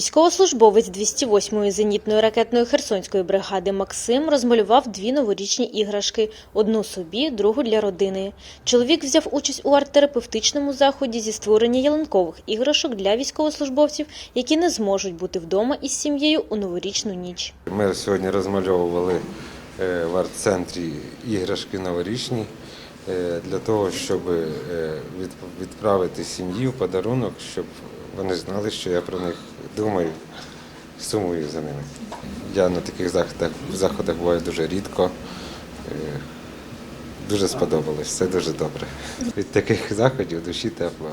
Військовослужбовець 208-ї зенітної ракетної Херсонської бригади Максим розмалював дві новорічні іграшки: одну собі, другу для родини. Чоловік взяв участь у арт-терапевтичному заході зі створення ялинкових іграшок для військовослужбовців, які не зможуть бути вдома із сім'єю у новорічну ніч. Ми сьогодні розмальовували е, в арт-центрі іграшки новорічні е, для того, щоб е, від- відправити сім'ї в подарунок, щоб вони знали, що я про них думаю, сумую за ними. Я на таких заходах, заходах буваю дуже рідко. Е, Дуже сподобалось, все дуже добре. Від таких заходів душі тепло.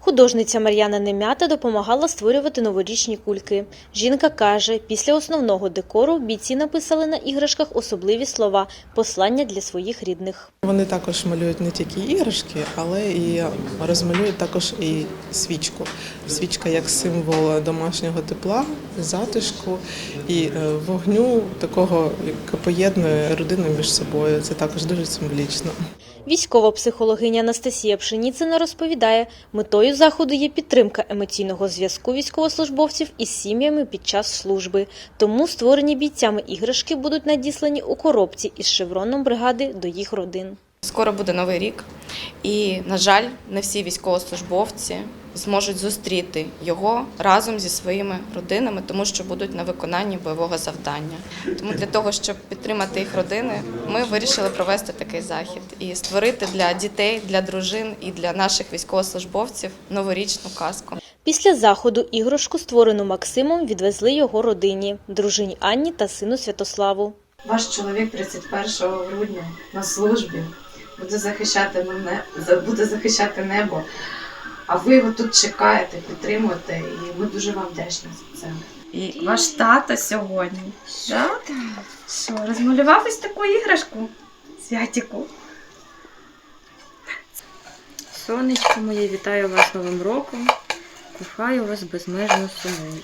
Художниця Мар'яна Немята допомагала створювати новорічні кульки. Жінка каже, після основного декору бійці написали на іграшках особливі слова послання для своїх рідних. Вони також малюють не тільки іграшки, але і розмалюють також і свічку. Свічка як символ домашнього тепла, затишку і е, вогню, такого, яке поєднує родину між собою. Це також дуже символічно. Військова психологиня Анастасія Пшеніцина розповідає, метою заходу є підтримка емоційного зв'язку військовослужбовців із сім'ями під час служби. Тому створені бійцями іграшки будуть надіслані у коробці із шевроном бригади до їх родин. Скоро буде новий рік, і, на жаль, не всі військовослужбовці зможуть зустріти його разом зі своїми родинами, тому що будуть на виконанні бойового завдання. Тому для того, щоб підтримати їх родини, ми вирішили провести такий захід і створити для дітей, для дружин і для наших військовослужбовців новорічну казку. Після заходу іграшку, створену Максимом, відвезли його родині, дружині Анні та сину Святославу. Ваш чоловік 31 грудня на службі буде захищати мене, буде захищати небо. А ви його тут чекаєте, підтримуєте, і ми дуже вам вдячні за це. І ваш тато сьогодні. Да? Що, розмалював ось таку іграшку? Святіку. Сонечко моє, вітаю вас з Новим роком. Кохаю вас безмежно сумую.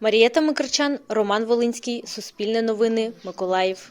Марієта Микричан, Роман Волинський, Суспільне новини, Миколаїв.